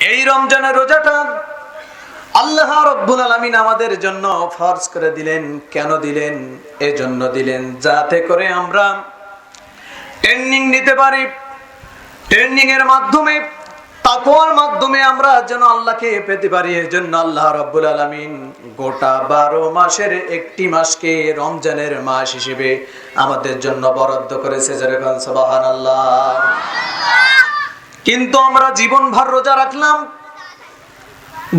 এই রমজানের রোজাটা আল্লাহ রব্বুল আলমিন আমাদের জন্য ফরজ করে দিলেন। কেন দিলেন? এজন্য দিলেন। যাতে করে আমরা ট্রেনিং নিতে পারি। ট্রেনিং এর মাধ্যমে, তাকওয়ার মাধ্যমে আমরা যেন আল্লাহকে পেতে পারি। এর জন্য আল্লাহ রব্বুল আলমিন গোটা বারো মাসের একটি মাসকে রমজানের মাস হিসেবে আমাদের জন্য বরাদ্দ করেছে। যেরকম সবাহান আল্লাহ কিন্তু আমরা জীবন ভর রোজা রাখলাম।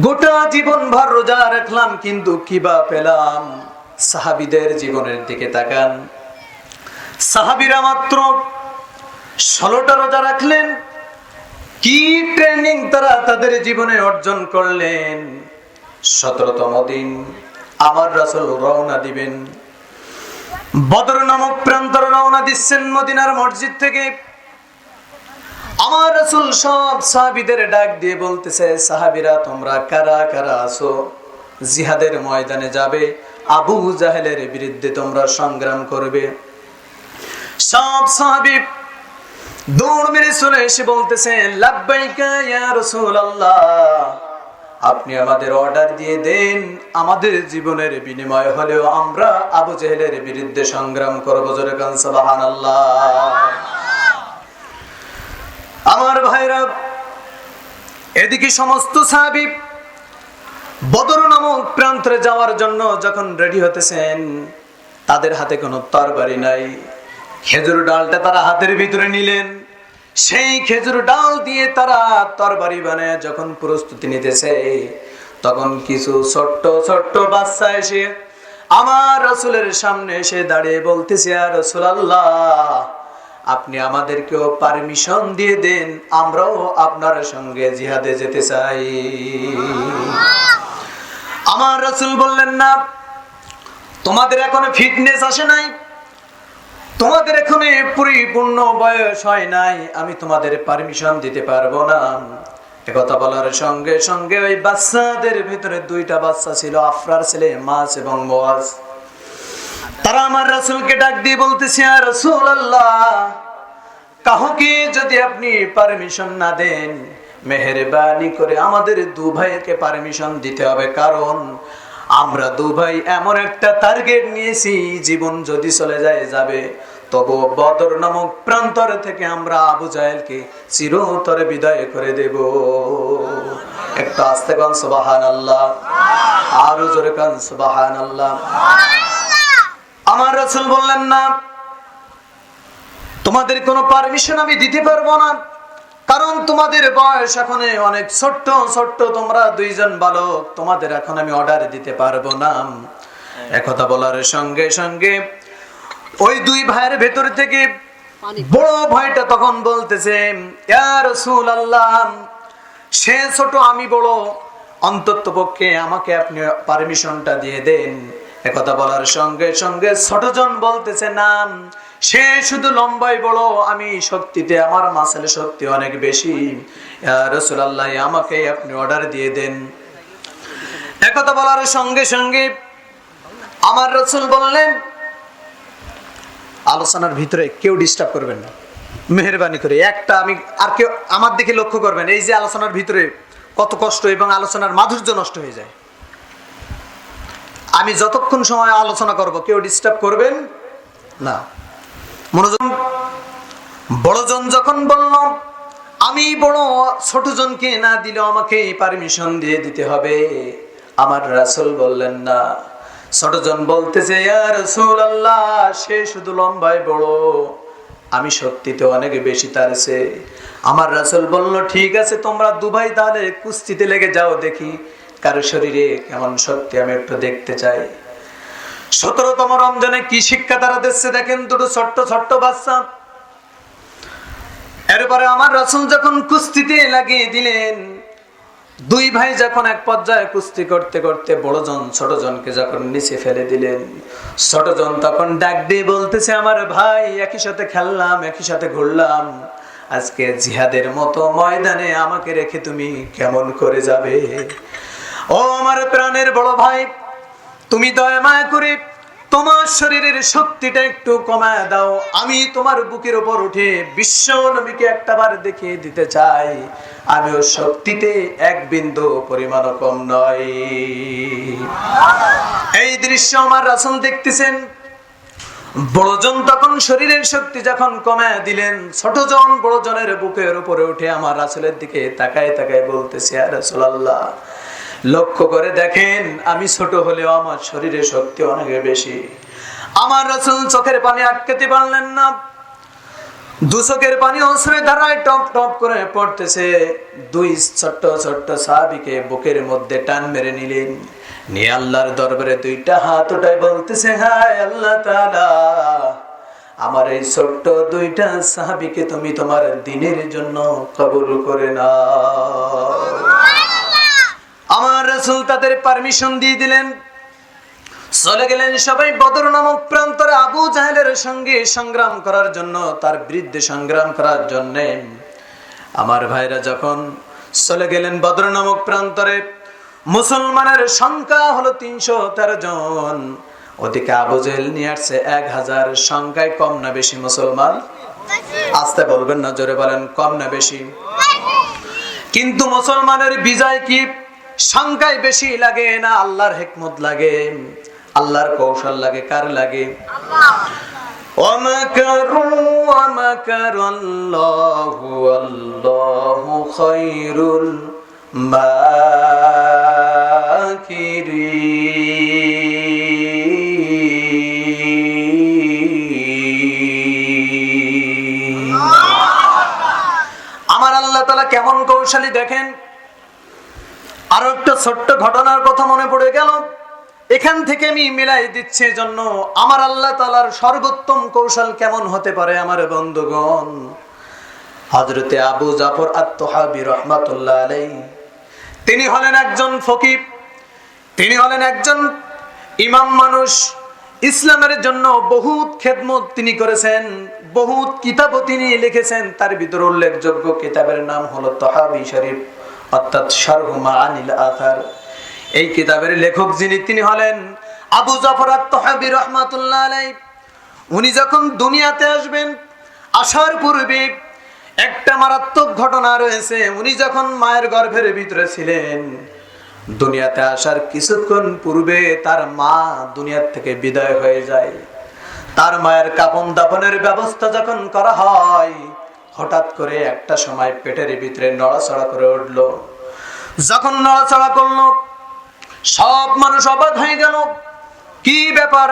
গোটা জীবন ভর রোজা রাখলাম, কিন্তু কিবা পেলাম? সাহাবিদের জীবনের দিকে তাকান। সাহাবিরা মাত্র ষোলোটা রোজা রাখলেন। কি ট্রেনিং তারা তাদের জীবনে অর্জন করলেন? সতেরোতম দিন, আমার রাসূল রওনা দিবেন। বদর নামক প্রান্তর রওনা দিচ্ছেন মদিনার মসজিদ থেকে। আমার রাসূল সব সাহাবীদের ডাক দিয়ে বলতেছে, সাহাবীরা, তোমরা কারা কারা আছো? জিহাদের ময়দানে যাবে, আবু জাহেলের বিরুদ্ধে তোমরা সংগ্রাম করবে। সব সাহাবী দৌড় মেরে চলে এসে বলতেছে, লাব্বাইকা ইয়া রাসূলুল্লাহ, আপনি আমাদের অর্ডার দিয়ে দেন, আমাদের জীবনের বিনিময় হলেও আমরা আবু জেহেলের বিরুদ্ধে সংগ্রাম করব। জোরে কান, সুবহানাল্লাহ। আমার ভাইরা এদিকে সমস্ত সাহাবী বদর নামক প্রান্তরে যাওয়ার জন্য যখন রেডি হতেছেন, তাদের হাতে কোনো তরবারি নাই। খেজুর ডালটা তারা হাতের ভিতরে নিলেন। সেই খেজুর ডাল দিয়ে তারা তরবারি বানায় যখন প্রস্তুতি নিতেছে, তখন কিছু ছোট্ট ছোট্ট বাচ্চা এসে আমার রসুলের সামনে এসে দাঁড়িয়ে বলতেছে আর রসুল আল্লাহ আপনি আমাদেরকেও পারমিশন দিয়ে দেন, আমরাও আপনার সঙ্গে জিহাদে যেতে চাই। আমার রসুল বললেন, না, তোমাদের এখন ফিটনেস আসে নাই, তোমাদের এখন পরিপূর্ণ বয়স হয় নাই, আমি তোমাদের পারমিশন দিতে পারব না। একথা বলার সঙ্গে সঙ্গে ওই বাচ্চাদের ভিতরে দুইটা বাচ্চা ছিল, আফরার ছেলে মাছ এবং মোয়াজ। তারা আমার রাসূলকে ডাক দিয়ে বলতেছে আর রাসূল আল্লাহ কাহকে যদি আপনি পারমিশন না দেন, মেহেরবানি করে আমাদের দু ভাইকে পারমিশন দিতে হবে। কারণ আমরা দু ভাই এমন একটা টার্গেট নিয়েছি, জীবন যদি চলে যায়, যাবে। তবু বদর নামক প্রান্তর থেকে আমরা আবু জাহেলকে চিরতরে বিদায় করে দেব। একটা আস্তে কান সুবাহান আল্লাহ আরও জোরে কান সুবাহান আল্লাহ আমার রাসূল বললেন, না, তোমাদের কোনো পারমিশন আমি দিতে পারব না। কারণ তোমাদের বয়স এখন অনেক ছোট্ট ছোট্ট, তোমরা দুইজন বালক, তোমাদের এখন আমি অর্ডার দিতে পারব না। একথা বলার সঙ্গে সঙ্গে ওই দুই ভাইয়ের ভেতর থেকে বড় ভাইটা তখন বলতেছে সে ছোট, আমি বড়। অন্তত পক্ষে আমাকে আপনি পারমিশনটা দিয়ে দেন। একথা বলার সঙ্গে সঙ্গে ছোটজন বলতেছে নাম সে শুধু লম্বাই বড়, আমি শক্তিতে, আমার মাসেল শক্তি অনেক বেশি। রসুলাল্লাহ, আমাকে আপনি অর্ডার দিয়ে দেন। একথা বলার সঙ্গে সঙ্গে আমার রসুল বললেন, আলোচনার ভিতরে কেউ ডিস্টার্ব করবেন না। মেহরবানি করে, একটা আমি, আর কেউ আমার দিকে লক্ষ্য করবেন। এই যে আলোচনার ভিতরে কত কষ্ট এবং আলোচনার মাধুর্য নষ্ট হয়ে যায়। আমি যতক্ষণ সময় আলোচনা করব, কেউ ডিস্টার্ব করবেন? না। মনোজন, বড়জন যখন বলল, আমি বড় ছোট জনকে না দিলেও আমাকে পারমিশন দিয়ে দিতে হবে। আমার রাসূল বললেন, না। ছোটজন বলতেছে, ইয়া রাসূলুল্লাহ, সে শুধু লম্বায় বড়। আমি শক্তিতে অনেক বেশি তার চেয়ে। আমার রাসুল বলল, ঠিক আছে, তোমরা দুভাই তাহলে কুস্তিতে লেগে যাও দেখি। কারও শরীরে কেমন শক্তি আমি একটু দেখতে চাই। সতেরোতম রমজানে কি শিক্ষা তারা দিচ্ছে দেখেন দুটো ছোট্ট ছোট্ট বাচ্চা। এরপরে আমার রসুল যখন কুস্তিতে লাগিয়ে দিলেন, দুই ভাই যখন এক পর্যায়ে কুস্তি করতে করতে বড়জন ছোটজনকে যখন নিচে ফেলে দিলেন, ছোটজন তখন ডাক দিয়ে বলতেছে, আমার ভাই, একই সাথে খেললাম, একই সাথে ঘুরলাম। আজকে জিহাদের মতো ময়দানে আমাকে রেখে তুমি কেমন করে যাবে? ও আমার প্রাণের বড় ভাই, তুমি দয়া মায়া করে তোমার শরীরের শক্তিটা একটু কমায় দাও। আমি তোমার বুকের উপর উঠে বিশ্ব নবীকে একটা বার দেখিয়ে দিতে চাই। আমিও শক্তিতে এক বিন্দু পরিমাণ কম নয় এই দৃশ্য আমার রাসূল দেখতেছেন। বড়জন তখন শরীরের শক্তি যখন কমে দিলেন, ছোটজন বড়জনের বুকের উপরে উঠে আমার রাসূলের দিকে তাকায় তাকায় বলতেছে আর রাসূলুল্লাহ লক্ষ্য করে দেখেন, আমি ছোট হলেও আমার শরীরে শক্তি অনেক বেশি। আমার রাসূল চোখের পানি আটকাতে পারলেন না। দুচকের পানি অশ্রয় ধারায় টপ টপ করে পড়তেছে। দুই ছোট্ট ছোট্ট সাহাবিকে বুকের মধ্যে টান মেরে নিলেন। নিয়ে আল্লাহর দরবারে দুইটা হাত ওটাই বলতেছে, হায় আল্লাহ তাআলা, আমার এই ছোট্ট দুইটা সাহাবিকে তুমি তোমার দিনের জন্য কবুল করে না আমার রাসূল তাদের পারমিশন দিয়ে দিলেন। চলে গেলেন সবাই বদর নামক প্রান্তরে আবু জাহেলের সঙ্গে সংগ্রাম করার জন্য, তার বিরুদ্ধে সংগ্রাম করার জন্য। আমার ভাইরা যখন চলে গেলেন বদর নামক প্রান্তরে, মুসলমানের সংখ্যা হলো তিনশো তেরো জন। ওদিকে আবু জেহেল নিয়ে আসছে এক হাজার, সংখ্যায় কম না বেশি মুসলমান? আসতে বলবেন না, জোরে বলেন, কম না বেশি? কিন্তু মুসলমানের বিজয় কি? সংখ্যায় বেশি লাগে না, আল্লাহর হেকমত লাগে, আল্লাহর কৌশল লাগে, কার লাগে? আমার আল্লাহ তালা কেমন কৌশলী দেখেন? আরও একটা ছোট্ট ঘটনার কথা মনে পড়ে গেল। এখান থেকে আমি মিলাই দিচ্ছি জন্য আমার আল্লাহ তালার সর্বোত্তম কৌশল কেমন হতে পারে আমার বন্ধুগণ? হজরতে আবু জাফর আত্মহাবি রহমাতুল্লাহ আলাই তিনি হলেন একজন ফকির তিনি হলেন একজন ইমাম মানুষ। ইসলামের জন্য বহুত খেদমত তিনি করেছেন, বহুত কিতাবও তিনি লিখেছেন। তার ভিতর উল্লেখযোগ্য কিতাবের নাম হলো তহাবি শরীফ। অর্থাৎ শারহুমা আনিল আথার এই কিতাবের লেখক যিনি, তিনি হলেন আবু জাফর আত্মহাবি রহমাতুল্লাহ আলাই উনি যখন দুনিয়াতে আসবেন, আসার পূর্বে একটা মারাত্মক ঘটনা রয়েছে। উনি যখন মায়ের গর্ভের ভিতরে ছিলেন, দুনিয়াতে আসার কিছুক্ষণ পূর্বে তার মা দুনিয়ার থেকে বিদায় হয়ে যায়। তার মায়ের কাপন দাপনের ব্যবস্থা যখন করা হয় হঠাৎ করে একটা সময় পেটের ভিতরে নড়াচড়া করে উঠল। যখন নড়াচড়া করল, সব মানুষ অবাক হয়ে গেল। কি ব্যাপার?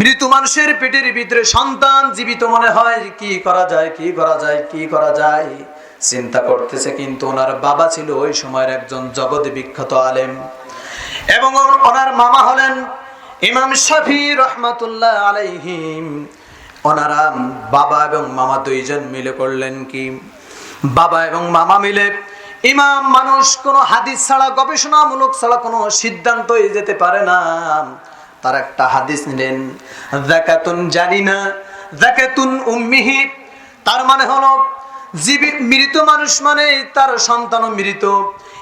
মৃত মানুষের পেটের ভিতরে সন্তান জীবিত মনে হয়? কি করা যায়, কি করা যায়, কি করা যায়? চিন্তা করতেছে কিন্তু ওনার বাবা ছিল ওই সময়ের একজন জগৎ বিখ্যাত আলেম। এবং ওনার মামা হলেন ইমাম শাফি রহমাতুল্লাহ আলাইহিম। ওনারা বাবা এবং মামা দুইজন মিলে করলেন কি? বাবা এবং মামা মিলে ইমাম মানুষ কোনো হাদিস ছাড়া, গবেষণামূলক ছাড়া কোনো সিদ্ধান্তই যেতে পারে না। তার একটা হাদিস নিলেন জাকাতুন জানি না জাকাতুন উম্মিহি। তার মানে হলো, জীবি, মৃত মানুষ মানে তার সন্তানও মৃত।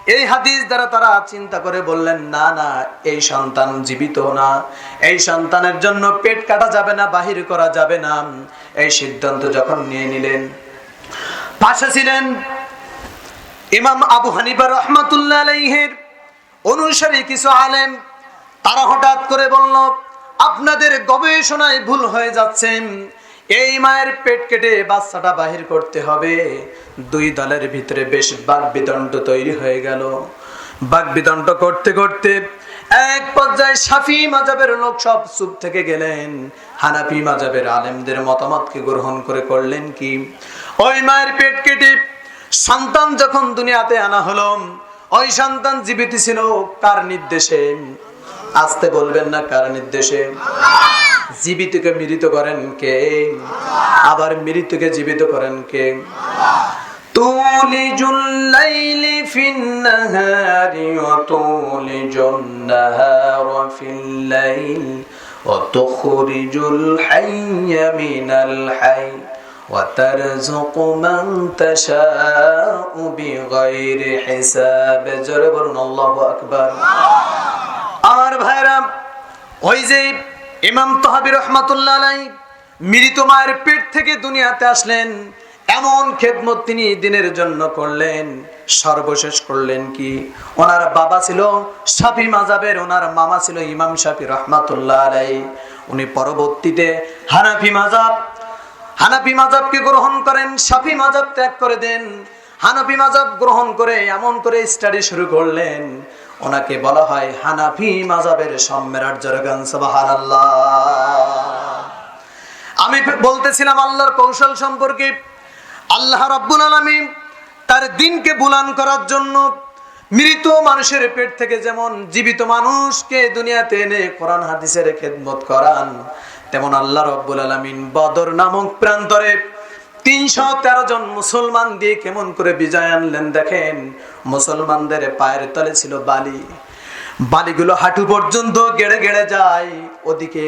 এই হাদিস দ্বারা তারা চিন্তা করে বললেন, না না, এই সন্তান জীবিত না। এই সন্তানের জন্য পেট কাটা যাবে না, বাহির করা যাবে না। এই সিদ্ধান্ত যখন নিয়ে নিলেন, পাশে ছিলেন ইমাম আবু হানিফা রহমাতুল্লাহ আলাইহের অনুসারী কিছু আলেম। তারা হঠাৎ করে বলল, আপনাদের গবেষণায় ভুল হয়ে যাচ্ছে। এই মায়ের পেট কেটে বাচ্চাটা বাহির করতে হবে। দুই দলের ভিতরে বেশ বাক বিদণ্ড তৈরি হয়ে গেল। বাক বিদণ্ড করতে করতে এক পর্যায়ে সাফি মাজাবের লোক সব চুপ থেকে গেলেন। হানাফি মাজাবের আলেমদের মতামতকে গ্রহণ করে করলেন কি? ওই মায়ের পেট কেটে সন্তান যখন দুনিয়াতে আনা হলো, ওই সন্তান জীবিত ছিল কার নির্দেশে? আসতে বলবেন না কার নির্দেশে? জীবিতকে মৃত করেন কে আবার মৃতকে জীবিত করেন কে تولج الليل في النهار وتولج النهار في الليل وتخرج الحي من الحي وترزق من تشاء بغير حساب জোরে বলুন আল্লাহু আকবার আমার ভাইরা ওই যে ইমাম তহাবি রহমাতুল্লাহ মৃত মায়ের পেট থেকে দুনিয়াতে আসলেন। এমন খেদমত তিনি দিনের জন্য করলেন। সর্বশেষ করলেন কি? ওনার বাবা ছিল শাফি মাজাবের ওনার মামা ছিল ইমাম শাফি রহমাতুল্লাহ আলাই উনি পরবর্তীতে হানাফি মাজাব হানাফি মাজাবকে গ্রহণ করেন সাফি মাজাব ত্যাগ করে দেন। হানাফি মাজাব গ্রহণ করে, এমন করে স্টাডি শুরু করলেন। ওনাকে বলা হয় হানাফি মাজাবের সম্মেরার জরগান সুবহানাল্লাহ। আমি বলতেছিলাম আল্লাহর কৌশল সম্পর্কে। আল্লাহ রাব্বুল আলামিন তার দিনকে বুলান করার জন্য মৃত মানুষের পেট থেকে যেমন জীবিত মানুষকে দুনিয়াতে এনে কোরআন হাদিসের খেদমত করান, তেমন আল্লাহ রব্বুল আলামিন বদর নামক প্রান্তরে তিনশো তেরো জন মুসলমান দিয়ে কেমন করে বিজয় আনলেন দেখেন? মুসলমানদের পায়ের তলে ছিল বালি। বালিগুলো হাঁটু পর্যন্ত গেড়ে গেড়ে যায়। ওদিকে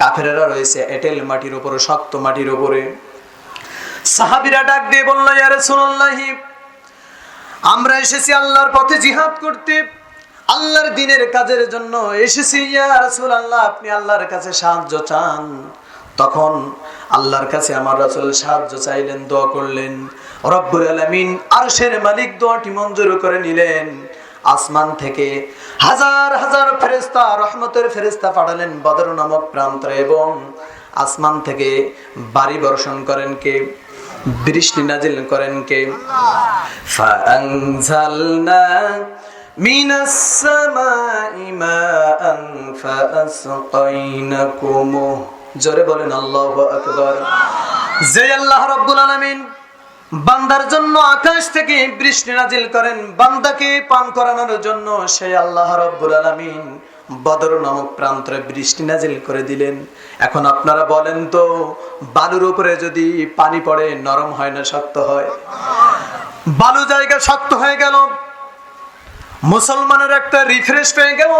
কাফেরেরা রয়েছে এঁটেল মাটির উপরে, শক্ত মাটির উপরে। সাহাবিরা ডাক দিয়ে বলল, ইয়া রাসূলুল্লাহি, আমরা এসেছি আল্লাহর পথে জিহাদ করতে। আল্লাহর দিনের কাজের জন্য এসেছি। ইয়া রাসূলুল্লাহ, আপনি আল্লাহর কাছে সাহায্য চান। তখন আল্লাহর কাছে আমার রাসূল সাহায্য চাইলেন দোয়া করলেন রব্বুল আলামিন আরশের মালিক দোয়াটি মঞ্জুর করে নিলেন আসমান থেকে হাজার হাজার ফেরেস্তা রহমতের ফেরেস্তা পাঠালেন বদর নামক প্রান্তরে এবং আসমান থেকে বাড়ি বর্ষণ করেন কে বৃষ্টি নাজিল করেন কে فأنزلنا من السماء ماء فأسقينكمه জোরে বলেন, আল্লাহ আকবার। যে আল্লাহ রাব্বুল আলামিন বান্দার জন্য আকাশ থেকে বৃষ্টি নাজিল করেন, বান্দাকে পান করানোর জন্য সেই আল্লাহ রাব্বুল আলামিন বদর নামক প্রান্তরে বৃষ্টি নাজিল করে দিলেন। এখন আপনারা বলেন তো, বালুর উপরে যদি পানি পড়ে, নরম হয় না, শক্ত হয়? বালু জায়গা শক্ত হয়ে গেল, মুসলমানের একটা রিফ্রেশ পেয়ে গেল।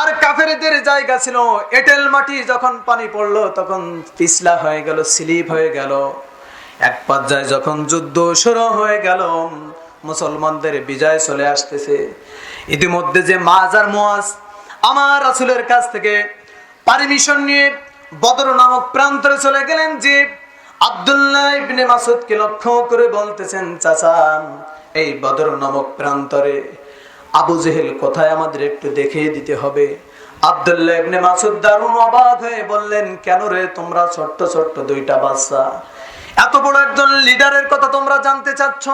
আর কাফেরদের জায়গা ছিল। এটেল মাটি যখন পানি পড়ল, তখন পিছলা হয়ে গেল, স্লিপ হয়ে গেল। এক পর্যায়ে যখন যুদ্ধ শুরু হয়ে গেল, মুসলমানদের বিজয় চলে আসতেছে। ইতিমধ্যে যে মাজার মোয়াজ আমার রাসূলের কাছ থেকে পারমিশন নিয়ে বদর নামক প্রান্তরে চলে গেলেন যে আব্দুল্লাহ ইবনে মাসুদকে লক্ষ্য করে বলতেছেন, চাচা, এই বদর নামক প্রান্তরে আবু জেহেল কোথায় আমাদের একটু দেখিয়ে দিতে হবে। আব্দুল্লাহ ইবনে হয়ে বললেন, কেন রে তোমরা ছোট্ট দুইটা বাচ্চা? এত বড় একজন লিডারের কথা তোমরা জানতে চাচ্ছ?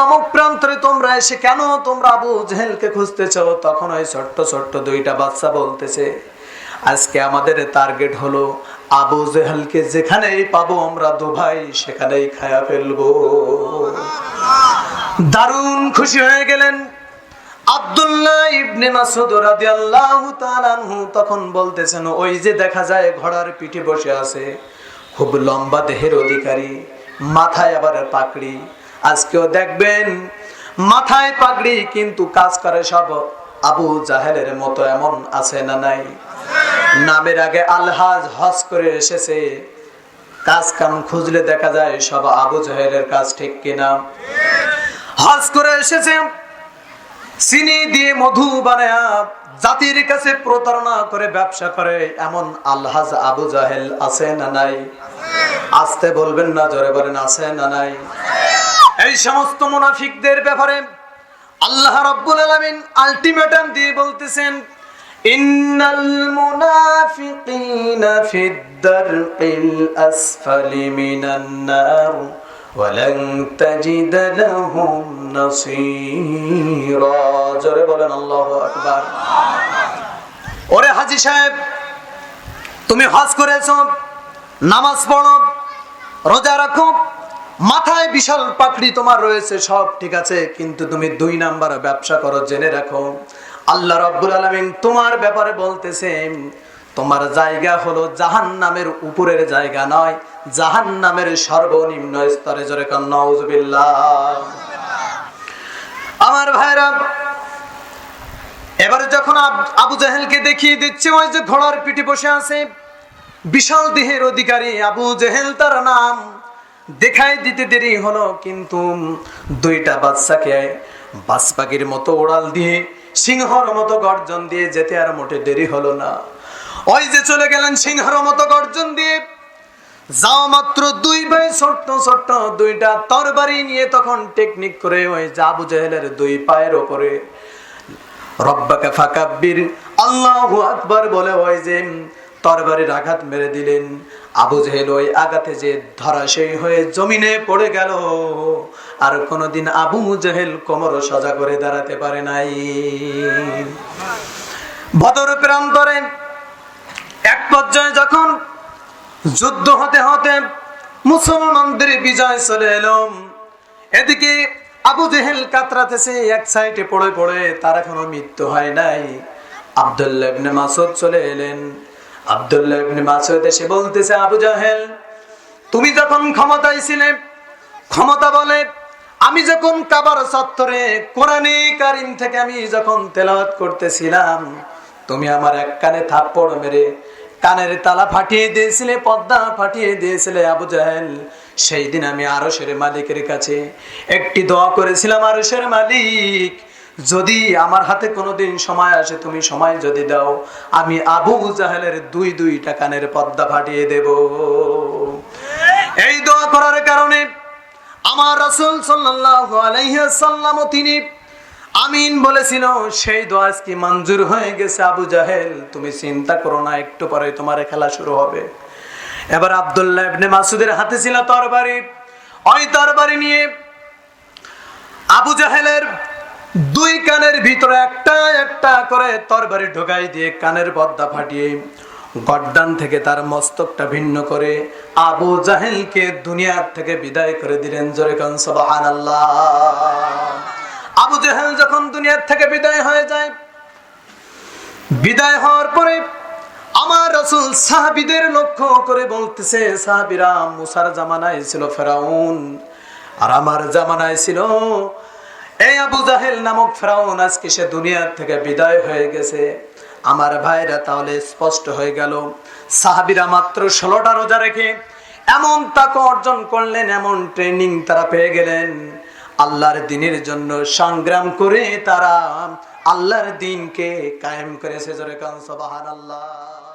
নামক প্রান্তরে তোমরা এসে কেন তোমরা আবু জেহেলকে তখন ওই ছোট্ট ছোট্ট দুইটা বাচ্চা বলতেছে, আজকে আমাদের টার্গেট হলো আবু জেহেলকে যেখানেই পাবো আমরা দু ভাই সেখানেই খায়া ফেলব। দারুণ খুশি হয়ে গেলেন। আব্দুল্লাহ ইবনে মাসুদ রাদিয়াল্লাহু তাআলা আনহু তখন বলতেছেন, ওই যে দেখা যায় ঘোড়ার পিঠে বসে আছে, খুব লম্বা দেহের অধিকারী, মাথায় আবার পাকড়ি আজকেও দেখবেন, মাথায় পাগড়ি কিন্তু কাজ করে সব আবু জাহেলের মতো, এমন আছে না নাই? নামের আগে আলহাজ হজ করে এসেছে। কাজ কাম খুঁজলে দেখা যায় সব আবু জাহেলের কাজ ঠিক কিনা। হজ করে এসেছে। চিনি দিয়ে মধু বানায় জাতির কাছে প্রতারণা করে ব্যবসা করে। এমন আলহাজ আবু জাহেল আছে না নাই? আসতে বলবেন না, জোরে বলেন, আছে না নাই? এই সমস্ত মুনাফিকদের ব্যাপারে আল্লাহ রাব্বুল আলামিন আলটিমেটাম দিয়ে বলতেছেন, ইন্নাল মুনাফিকিনা ফিদ দারকিল আসফালি মিনান নার। ওয়ালান তাজিদ লাহুম নাসীরা। জোরে বলেন, আল্লাহু আকবার। ওরে হাজী সাহেব, তুমি হজ করেছ, নামাজ পড়ো, রোজা রাখো, মাথায় বিশাল পাখড়ি তোমার রয়েছে, সব ঠিক আছে, কিন্তু তুমি দুই নাম্বার ব্যবসা করো, জেনে রাখো। আল্লাহ রব্বুল আলমিন তোমার ব্যাপারে বলতেছেন তোমার জায়গা হলো জাহান নামের উপরের জায়গা নয় জাহান নামের সর্বনিম্ন স্তরে। জোরে আমার ভাইরা, এবারে যখন আব- জাহেলকে দেখিয়ে দিচ্ছে, ওই যে ঘোড়ার পিঠে বসে আছে, বিশাল দেহের অধিকারী আবু জেহেল, তার নাম দেখাই দিতে দেরি হলো, কিন্তু দুইটা বাচ্চাকে বাস পাখির মতো ওড়াল দিয়ে, সিংহর মতো গর্জন দিয়ে যেতে আর মোটে দেরি হলো না। ওই যে চলে গেলেন সিংহর মতো গর্জন দিয়ে। যাও মাত্র দুই ভাই, ছোট্ট ছোট্ট দুইটা তরবারি নিয়ে তখন টেকনিক করে ওই জাবু জেহেলের দুই পায়ের ওপরে। রব্বাকে ফাকাব্বির আল্লাহু আকবার বলে ওই যে তরবারির আঘাত মেরে দিলেন। আবু জেহেল ওই আঘাতে যে ধরাশয়ী হয়ে জমিনে পড়ে গেল। আর কোনোদিন আবু জেহেল কোমর সজা করে দাঁড়াতে পারে নাই। বদর প্রান্তরে এক পর্যায়ে যখন যুদ্ধ হতে হতে মুসলমানদের বিজয় চলে এলো, এদিকে আবু জেহেল কাতরাতেছে এক সাইডে পড়ে পড়ে, তার এখনও মৃত্যু হয় নাই। আব্দুল্লাহ ইবনে মাসুদ চলে এলেন। আব্দুল্লাহ ইবনে মাসুদ এসে বলতেছে, আবু জাহেল, তুমি যখন ক্ষমতায় ছিলে, ক্ষমতা বলে আমি যখন কাবার চত্বরে কোরআনে কারিম থেকে আমি যখন তেলাওয়াত করতেছিলাম, তুমি আমার এক কানে থাপ্পড় মেরে কানের তালা ফাটিয়ে দিয়েছিলে, পদ্মা ফাটিয়ে দিয়েছিলে আবু জাহেল। সেই দিন আমি আরশের মালিকের কাছে একটি দোয়া করেছিলাম, আরশের মালিক, যদি আমার হাতে কোনোদিন সময় আসে, তুমি সময় যদি দাও, আমি আবু জাহেলের দুই দুইটা কানের পদ্মা ফাটিয়ে দেব। এই দোয়া করার কারণে আমার রাসূল সাল্লাল্লাহু আলাইহি সাল্লাম তিনি আমিন বলেছিল, সেই দোয়া কি মঞ্জুর হয়ে গেছে, আবু জাহেল। তুমি চিন্তা করো না, একটু পরে তোমার খেলা শুরু হবে। এবার আব্দুল্লাহ ইবনে মাসুদের হাতে ছিল তরবারি। ওই তরবারি নিয়ে আবু জাহেলের দুই কানের ভিতরে একটা একটা করে তরবারি ঢোকাই দিয়ে কানের পর্দা ফাটিয়ে গড্ডান থেকে তার মস্তকটা ভিন্ন করে আবু জাহেলকে দুনিয়ার থেকে বিদায় করে দিলেন। জোরে কান, সুবহানাল্লাহ। আবু জাহেল যখন দুনিয়ার থেকে বিদায় হয়ে যায়, বিদায় হওয়ার পরে আমার রসুল সাহাবিদের লক্ষ্য করে বলতেছে, সাহাবিরা, মুসার জামানায় ছিল ফেরাউন, আর আমার জামানায় ছিল, এই আবু জাহেল নামক ফেরাউন, আজকে সে দুনিয়ার থেকে বিদায় হয়ে গেছে। আমার ভাইরা তাহলে স্পষ্ট হয়ে গেল, সাহাবিরা মাত্র ষোলোটা রোজা রেখে এমন তাকে অর্জন করলেন, এমন ট্রেনিং তারা পেয়ে গেলেন। আল্লাহর দিনের জন্য সংগ্রাম করে তারা আল্লাহর দিনকে কায়েম করেছে। জোরে কান সুবহানাল্লাহ।